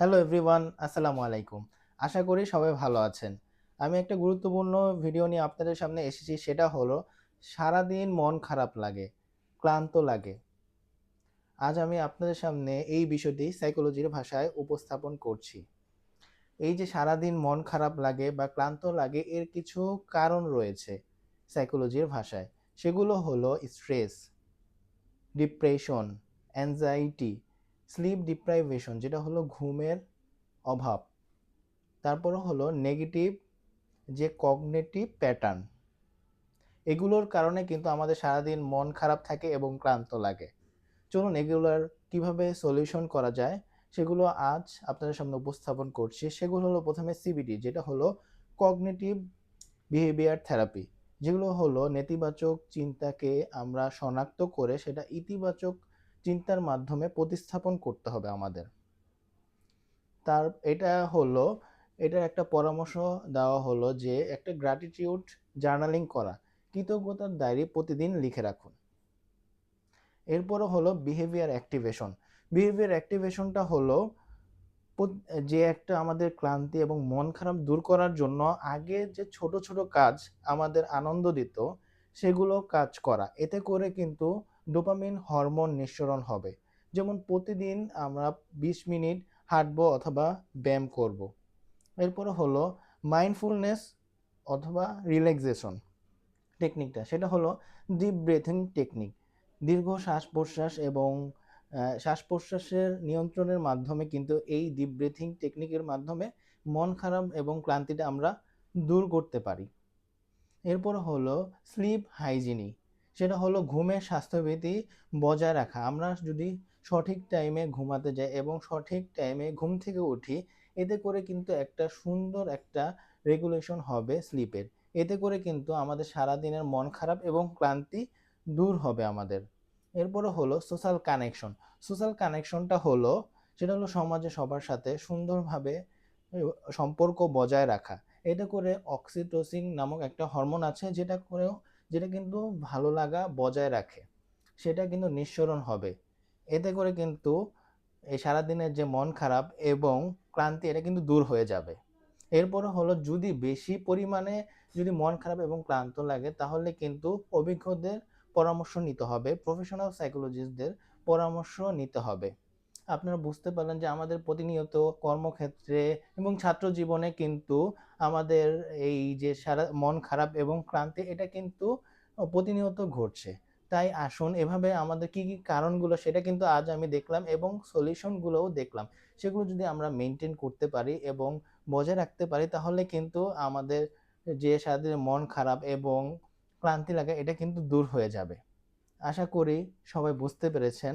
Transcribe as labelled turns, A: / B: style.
A: Hello everyone আসসালামু আলাইকুম। আশা করি সবাই ভালো আছেন। আমি একটা গুরুত্বপূর্ণ ভিডিও নিয়ে আপনাদের সামনে এসেছি, সেটা হলো, সারাদিন মন খারাপ লাগে, ক্লান্ত লাগে। আজ আমি আপনাদের সামনে এই বিষয়টি সাইকোলজির ভাষায় উপস্থাপন করছি। এই যে সারাদিন মন খারাপ লাগে বা ক্লান্ত লাগে, এর কিছু কারণ রয়েছে সাইকোলজির ভাষায়। সেগুলো হলো stress depression anxiety sleep deprivation যেটা হলো ঘুমের অভাব। তারপরে হলো নেগেটিভ যে কগনেটিভ প্যাটার্ন এগুলোর কারণে কিন্তু আমাদের সারাদিন মন খারাপ থাকে এবং ক্লান্ত লাগে। চলুন এগুলোর কীভাবে সলিউশন করা যায়, সেগুলো আজ আপনাদের সামনে উপস্থাপন করছি। সেগুলো হলো প্রথমে সিবিটি যেটা হলো কগনেটিভ বিহেভিয়ার থেরাপি যেগুলো হলো নেতিবাচক চিন্তাকে আমরা শনাক্ত করে সেটা ইতিবাচক চিন্তার মাধ্যমে প্রতিস্থাপন করতে হবে আমাদের। তার, এটা হলো, এটার একটা পরামর্শ দেওয়া হলো যে একটা গ্র্যাটিটিউড জার্নালিং করা, কৃতজ্ঞতার ডায়েরি প্রতিদিন লিখে রাখুন। এরপরও হলো বিহেভিয়ার অ্যাক্টিভেশন বিহেভিয়ার অ্যাক্টিভেশনটা হলো যে একটা আমাদের ক্লান্তি এবং মন খারাপ দূর করার জন্য আগে যে ছোট ছোট কাজ আমাদের আনন্দ দিত, সেগুলো কাজ করা। এতে করে কিন্তু ডোপামিন হরমোন নিঃসরণ হবে। যেমন প্রতিদিন আমরা বিশ মিনিট হাঁটবো অথবা ব্যায়াম করব। এরপরে হলো মাইন্ডফুলনেস অথবা রিল্যাক্সেশন টেকনিকটা সেটা হলো ডিপ ব্রেথিং টেকনিক দীর্ঘ শ্বাস প্রশ্বাস এবং শ্বাস প্রশ্বাসের নিয়ন্ত্রণের মাধ্যমে কিন্তু এই ডিপ ব্রেথিং টেকনিকের মাধ্যমে মন খারাপ এবং ক্লান্তিটা আমরা দূর করতে পারি। এরপর হলো স্লিপ হাইজিনি সেটা হলো ঘুমের স্বাস্থ্যবিধি বজায় রাখা। আমরা যদি সঠিক টাইমে ঘুমাতে যাই এবং সঠিক টাইমে ঘুম থেকে উঠি, এতে করে কিন্তু একটা সুন্দর একটা রেগুলেশন হবে স্লিপের এতে করে কিন্তু আমাদের সারাদিনের মন খারাপ এবং ক্লান্তি দূর হবে আমাদের। এরপরে হলো সোশ্যাল কানেকশন সোশ্যাল কানেকশনটা হলো, সেটা হলো সমাজে সবার সাথে সুন্দরভাবে সম্পর্ক বজায় রাখা। এতে করে অক্সিটোসিন নামক একটা হরমোন আছে, যেটা করেও যেটা কিন্তু ভালো লাগা বজায় রাখে, সেটা কিন্তু নিঃসরণ হবে। এতে করে কিন্তু এই সারাদিনের যে মন খারাপ এবং ক্লান্তি, এটা কিন্তু দূর হয়ে যাবে। এরপরে হলো যদি বেশি পরিমাণে যদি মন খারাপ এবং ক্লান্ত লাগে, তাহলে কিন্তু অভিজ্ঞদের পরামর্শ নিতে হবে প্রফেশনাল সাইকোলজিস্টদের পরামর্শ নিতে হবে। আপনারা বুঝতে পারলেন যে আমাদের প্রতিনিয়ত কর্মক্ষেত্রে এবং ছাত্র জীবনে কিন্তু আমাদের এই যে সারা মন খারাপ এবং ক্লান্তি, এটা কিন্তু প্রতিনিয়ত ঘটছে। তাই আসুন এভাবে আমাদের কি কি কারণগুলো সেটা কিন্তু আজ আমি দেখলাম এবং সলিউশনগুলোও দেখলাম। সেগুলো যদি আমরা মেনটেন করতে পারি এবং বজায় রাখতে পারি, তাহলে কিন্তু আমাদের যে সারাদিন মন খারাপ এবং ক্লান্তি লাগে, এটা কিন্তু দূর হয়ে যাবে। আশা করি সবাই বুঝতে পেরেছেন।